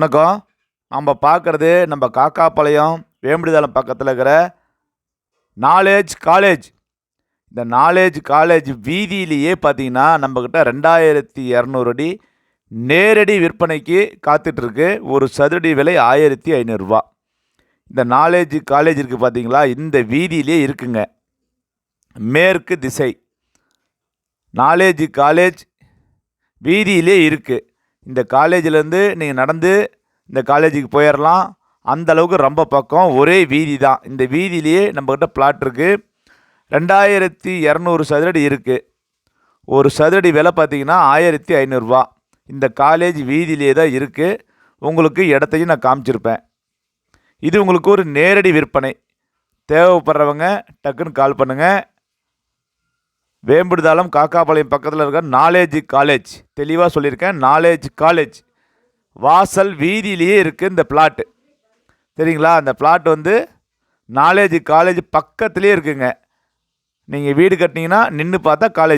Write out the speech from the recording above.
வணக்கம். நம்ம பார்க்குறது நம்ம காக்காப்பாளையம் வேம்படிதாளம் பக்கத்தில் இருக்கிற நாலேஜ் காலேஜ் இந்த நாலேஜ் காலேஜ் வீதியிலேயே பார்த்தீங்கன்னா நம்மக்கிட்ட ரெண்டாயிரத்தி இரநூறு அடி நேரடி விற்பனைக்கு காத்துட்ருக்கு. ஒரு சதுரடி விலை ஆயிரத்தி ஐநூறுரூவா இந்த நாலேஜ் காலேஜ் இருக்குது பார்த்தீங்களா? இந்த வீதியிலே இருக்குங்க. மேற்கு திசை. நாலேஜ் காலேஜ் வீதியிலே இருக்குது இந்த காலேஜிலேருந்து நீங்கள் நடந்து இந்த காலேஜுக்கு போயிடலாம் அந்த அளவுக்கு ரொம்ப பக்கம் ஒரே வீதி தான். இந்த வீதியிலேயே நம்மக்கிட்ட பிளாட் இருக்குது ரெண்டாயிரத்தி இரநூறு சதுரடி இருக்குது ஒரு சதுரடி விலை பார்த்தீங்கன்னா ஆயிரத்தி ஐநூறுரூவா இந்த காலேஜ் வீதியிலே தான் இருக்குது உங்களுக்கு இடத்தையும் நான் காமிச்சிருப்பேன். இது உங்களுக்கு ஒரு நேரடி விற்பனை. தேவைப்படுறவங்க டக்குன்னு கால் பண்ணுங்கள் வேம்புடுதாளம் காக்காபாளையம் பக்கத்தில் இருக்க நாலேஜ் காலேஜ். தெளிவாக சொல்லியிருக்கேன் நாலேஜ் காலேஜ். வாசல் வீதியிலேயே இருக்குது இந்த பிளாட்டு சரிங்களா அந்த பிளாட் வந்து நாலேஜ் காலேஜ் பக்கத்துலேயே இருக்குங்க. நீங்கள் வீடு கட்டினீங்கன்னா நின்று பார்த்தா காலேஜ்